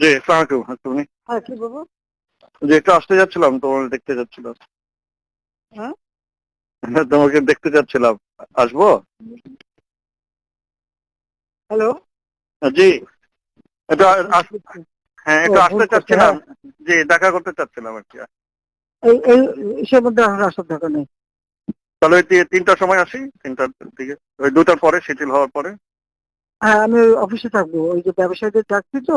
জি সালামালাইকুম তুমি? হ্যাঁ কি বলব? যে একটু আসতে যাচ্ছিলাম তোমার দেখতে যাচ্ছিলাম। হ্যাঁ? তোমাকে দেখতে যাচ্ছিলাম। আসব? হ্যালো? জি। একটু হ্যাঁ একটু আসতে চাচ্ছিলাম। জি দেখা করতে চাচ্ছিলাম আর কি। এই এই ইসের মধ্যে আমার আসার দরকার নেই। তাহলে ওই তিনটার সময় আসি তিনটার দিকে। ওই দুটার পরে শিথিল হওয়ার পরে। হ্যাঁ আমি অফিসে থাকব। ওই যে ব্যবসায়ীদের ডাকছি তো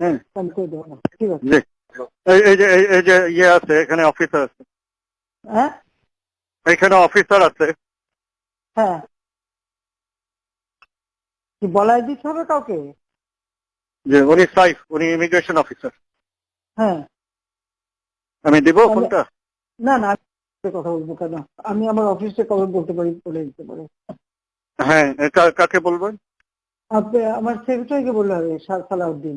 হুম আমি করে দেবো না ঠিক আছে এই এই যে এই- এই যে ইয়ে আছে এখানে অফিসার আছে। হ্যাঁ। এখানে অফিসার আছে। হ্যাঁ। কি বলাই দিতে হবে কাউকে? যে উনি সাইফ উনি ইমিগ্রেশন অফিসার হ্যাঁ। আমি দিব ফোনটা? না না কথা বলব কেন? আমি আমার অফিসে কবে বলতে পারি বলে দিতে পারি। হ্যাঁ কাকে বলবেন? আপনি আমার সেক্রেটারিকে বললে হবে সালাউদ্দিন।